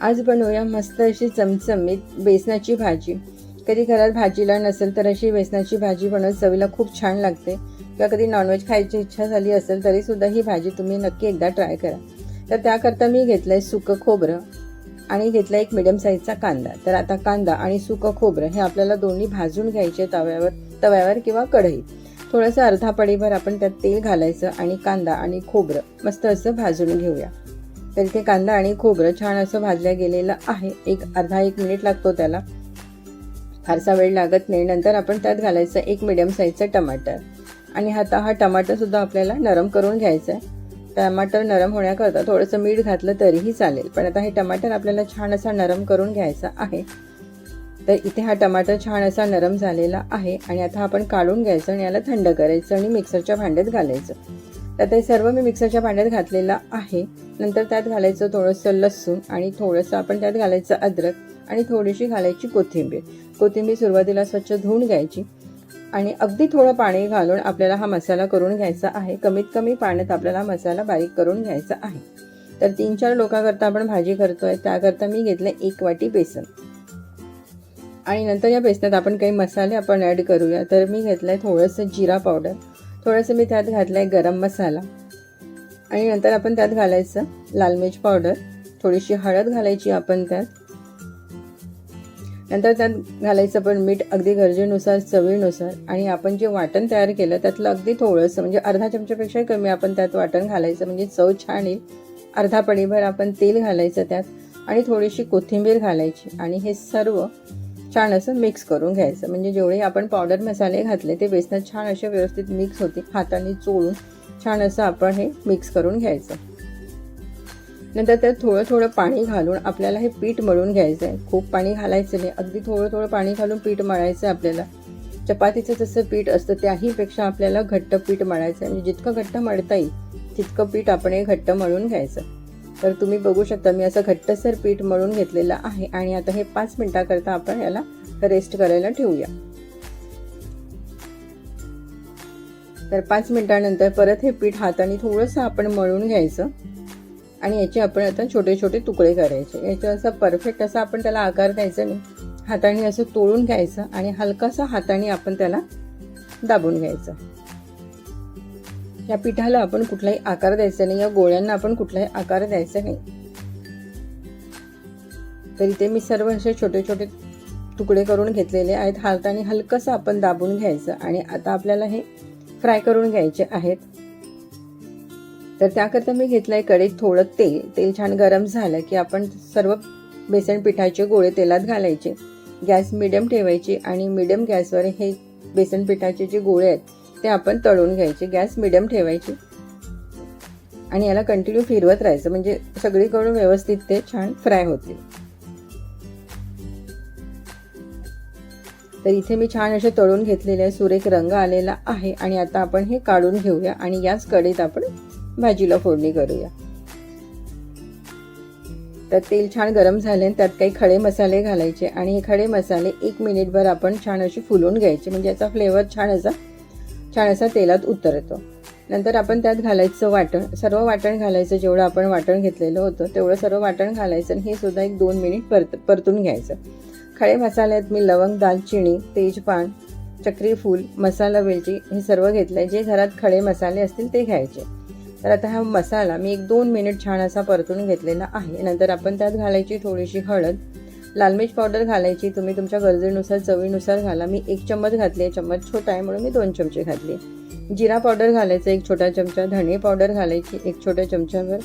आज बनवूया मस्त अशी चमचमीत बेसनाची भाजी. कधी घरात भाजीला नसेल तर अशी बेसनाची भाजी बनवत चवीला खूप छान लागते. किंवा कधी नॉनव्हेज खायची इच्छा झाली असेल तरीसुद्धा ही भाजी तुम्ही नक्की एकदा ट्राय करा. तर त्याकरता मी घेतलं आहे सुकं खोबरं आणि घेतला एक मिडियम साईजचा कांदा. तर आता कांदा आणि सुकं खोबरं हे आपल्याला दोन्ही भाजून घ्यायचे तव्यावर तव्यावर किंवा कढईत. थोडंसं अर्धा पडीभर आपण त्यात तेल घालायचं आणि कांदा आणि खोबरं मस्त असं भाजून घेऊया. तर इथे कांदा आणि खोबरं छान असं भाजल्या गेलेलं आहे. एक अर्धा एक मिनिट लागतो त्याला. फारसा वेळ लागत नाही. नंतर आपण त्यात घालायचं एक मिडियम साईजचं टमाटर. आणि आता हा टमाटरसुद्धा आपल्याला नरम करून घ्यायचा आहे. टमाटर नरम होण्याकरता थोडंसं मीठ घातलं तरीही चालेल. पण आता हे टमाटर आपल्याला छान असा नरम करून घ्यायचा आहे. तर इथे हा टमाटर छान असा नरम झालेला आहे. आणि आता आपण काढून घ्यायचं आणि याला थंड करायचं आणि मिक्सरच्या भांड्यात घालायचं. तर ते सर्व मी मिक्सरच्या भांड्यात घातलेलं आहे. नंतर त्यात घालायचं थोडंसं लसूण आणि थोडंसं आपण त्यात घालायचं अद्रक आणि थोडीशी घालायची कोथिंबीर. कोथिंबीर सुरुवातीला स्वच्छ धुवून घ्यायची आणि अगदी थोडं पाणी घालून आपल्याला हा मसाला करून घ्यायचा आहे. कमीत कमी पाण्यात आपल्याला मसाला बारीक करून घ्यायचा आहे. तर तीन चार लोकांकरता आपण भाजी करतोय. त्याकरता मी घेतलं एक वाटी बेसन. आणि नंतर या बेसनात आपण काही मसाले आपण ॲड करूया. तर मी घेतलं आहे थोडंसं जिरा पावडर थोडंसं मी त्यात घातलं आहे गरम मसाला. आणि नंतर आपण त्यात घालायचं लाल मिर्च पावडर. थोडीशी हळद घालायची आपण त्यात. नंतर त्यात घालायचं पण मीठ अगदी गरजेनुसार चवीनुसार. आणि आपण जे वाटण तयार केलं त्यातलं अगदी थोडंसं म्हणजे अर्धा चमच्यापेक्षा कमी आपण त्यात वाटण घालायचं म्हणजे चव छान येईल. अर्धा पडीभर आपण तेल घालायचं त्यात. आणि थोडीशी कोथिंबीर घालायची. आणि हे सर्व छान असं मिक्स करून घ्यायचं. म्हणजे जेवढे आपण पावडर मसाले घातले ते बेसनात छान असे व्यवस्थित मिक्स होते. हाताने चोळून छान असं आपण हे मिक्स करून घ्यायचं. नंतर त्यात थोडं थोडं पाणी घालून आपल्याला हे पीठ मळून घ्यायचं आहे खूप पाणी घालायचं नाही. अगदी थोडं थोडं पाणी घालून पीठ मळायचं आहे आपल्याला. चपातीचं जसं पीठ असतं त्याहीपेक्षा आपल्याला घट्ट पीठ मळायचं आहे म्हणजे जितकं घट्ट मळता येईल तितकं पीठ आपण हे घट्ट मळून घ्यायचं. तर तुम्ही बघू शकता मी असं घट्टसर पीठ मळून घेतलेलं आहे आणि आता हे पाच मिनटाकरता आपण याला रेस्ट करायला ठेवूया. तर पाच मिनटानंतर परत हे पीठ हाताने थोडंसं आपण मळून घ्यायचं आणि याचे आपण आता छोटे छोटे तुकडे करायचे. याचा असं परफेक्ट असा आपण त्याला आकार द्यायचा नाही. हाताने असं तोडून घ्यायचं आणि हलकासा हाताने आपण त्याला दाबून घ्यायचं. या पिठाला आपण कुठलाही आकार द्यायचा नाही या गोळ्यांना आपण कुठलाही आकार द्यायचा नाही. तर इथे मी सर्व असे छोटे छोटे तुकडे करून घेतलेले आहेत. हाताने हलकंसं आपण दाबून घ्यायचं आणि आता आपल्याला हे फ्राय करून घ्यायचे आहेत. तर त्याकरता मी घेतलं आहे कढईत थोडं तेल. तेल छान गरम झालं की आपण सर्व बेसन पिठाचे गोळे तेलात घालायचे. गॅस मिडियम ठेवायची आणि मिडियम गॅसवर हे बेसन पिठाचे जे गोळे आहेत ते आपण तळून घ्यायचे गॅस मिडियम ठेवायची. आणि याला कंटिन्यू फिरवत राहायचं. म्हणजे सगळीकडून व्यवस्थित ते छान फ्राय होतील. तर इथे मी छान असे तळून घेतलेले आहे. सुरेख रंग आलेला आहे. आणि आता आपण हे काढून घेऊया. आणि याच कढईत आपण भाजीला फोडणी करूया. तर तेल छान गरम झाले त्यात काही खडे मसाले घालायचे. आणि हे खडे मसाले एक मिनिटभर आपण छान असे फुलून घ्यायचे. म्हणजे याचा फ्लेवर छान असा छान तेलात उतरतो. नंतर आपण त्यात घालायचं वाटण. सर्व वाटण घालायचं जेवढं आपण वाटण घेतलेलं होतं तेवढं सर्व वाटण घालायचं आणि हे सुद्धा एक दोन मिनिट परत परतून घ्यायचं. खडे मसाल्यात मी लवंग दालचिनी तेजपान चक्री फूल मसाला वेलची हे सर्व घेतलं आहे जे घरात खडे मसाले असतील ते घ्यायचे. तर आता हा मसाला मी एक दोन मिनिट छान असा परतून घेतलेला आहे. नंतर आपण त्यात घालायची थोडीशी हळद लाल मिर्च पावडर घालायची तुम्ही तुमच्या गरजेनुसार चवीनुसार घाला. मी एक चम्मच घातली आहे. चम्मच छोटा आहे म्हणून मी दोन चमचे घातले. जिरा पावडर घालायचं एक छोटा चमचा. धणे पावडर घालायची एक छोट्या चमच्यावर.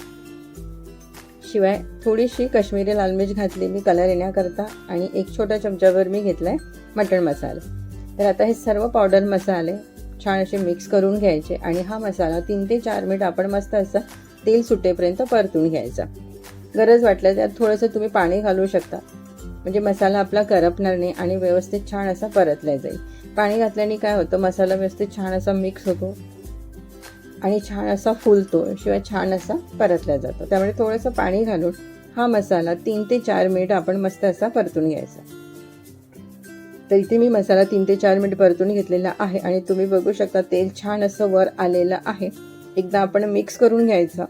शिवाय थोडीशी काश्मीरी लाल मिर्च घातली. मी कलर येण्याकरता आणि एक छोट्या चमच्यावर मी घेतला आहे मटण मसाला. तर आता हे सर्व पावडर मसाले छान असे मिक्स करून घ्यायचे आणि हा मसाला तीन ते चार मिनिट आपण मस्त असं तेल सुटेपर्यंत परतून घ्यायचा. गरज वाटल्यास त्यात थोडंसं तुम्ही पाणी घालू शकता. म्हणजे मसाला आपला करपणार नाही आणि व्यवस्थित छान असा परतला जाईल. पाणी घातल्याने काय होतं मसाला व्यवस्थित छान असा मिक्स होतो आणि छान असा फुलतो शिवाय छान असा परतला जातो. त्यामुळे थोडंसं पाणी घालून हा मसाला तीन ते चार मिनिट आपण मस्त असा परतून घ्यायचा. तर इथे मी मसाला तीन ते चार मिनिट परतून घेतलेला आहे आणि तुम्ही बघू शकता तेल छान असं वर आलेलं आहे. एकदा आपण मिक्स करून घ्यायचं.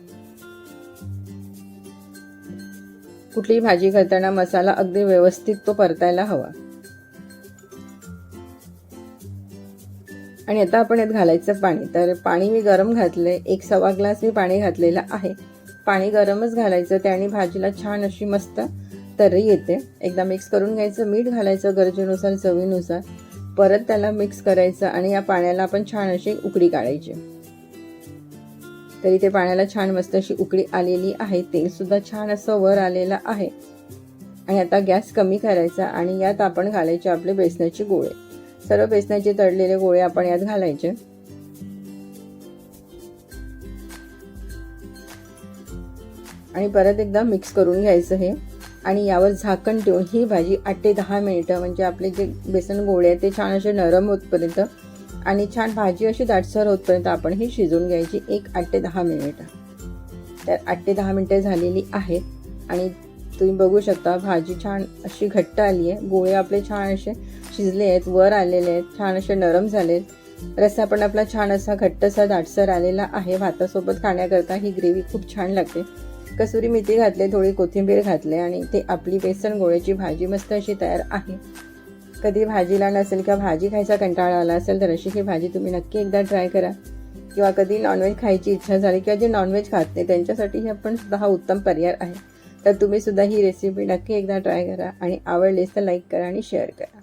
कुठलीही भाजी करताना मसाला अगदी व्यवस्थित तो परतायला हवा. आणि आता आपण यात घालायचं पाणी. तर पाणी मी गरम घातलंय एक सव्वा ग्लास मी पाणी घातलेलं आहे. पाणी गरमच घालायचं त्याने भाजीला छान अशी मस्त तर्री येते. एकदा मिक्स करून घ्यायचं मीठ घालायचं गरजेनुसार चवीनुसार. परत त्याला मिक्स करायचं आणि या पाण्याला आपण छान अशी उकडी काढायची. तरी ते पाण्याला छान मस्त अशी उकळी आलेली आहे. तेलसुद्धा छान असं वर आलेलं आहे. आणि आता गॅस कमी करायचा आणि यात आपण घालायचे आपले बेसनाचे गोळे. सर्व बेसनाचे तळलेले गोळे आपण यात घालायचे. आणि परत एकदा मिक्स करून घ्यायचं हे. आणि यावर झाकण ठेवून ही भाजी आठ ते दहा मिनिटं म्हणजे आपले जे बेसन गोळे आहेत ते छान असे नरम होतपर्यंत आणि छान भाजी अशी दाटसर होतपर्यंत आपण ही शिजवून घ्यायची एक आठ ते दहा मिनिटं. तर आठ ते दहा मिनिटं झालेली आहेत आणि तुम्ही बघू शकता भाजी छान अशी घट्ट आली आहे. गोळे आपले छान असे शिजले आहेत वर आलेले आहेत छान असे नरम झाले आहेत रस्सा पण आपला छान असा घट्टसा दाटसर आलेला आहे. भातासोबत खाण्याकरता ही ग्रेव्ही खूप छान लागते. कसुरी मेथी घातले थोडी कोथिंबीर घातले आणि ते आपली बेसन गोळ्याची भाजी मस्त अशी तयार आहे. कधी भाजीला नसेल किंवा भाजी खायचा कंटाळा आला असेल तर अशी ही भाजी तुम्ही नक्की एकदा ट्राय करा. किंवा कधी नॉनव्हेज खायची इच्छा झाली किंवा जे नॉनव्हेज खात नाही त्यांच्यासाठी हे पण सुद्धा हा उत्तम पर्याय आहे. तर तुम्ही सुद्धा ही रेसिपी नक्की एकदा ट्राय करा आणि आवडलीच तर लाईक करा आणि शेअर करा.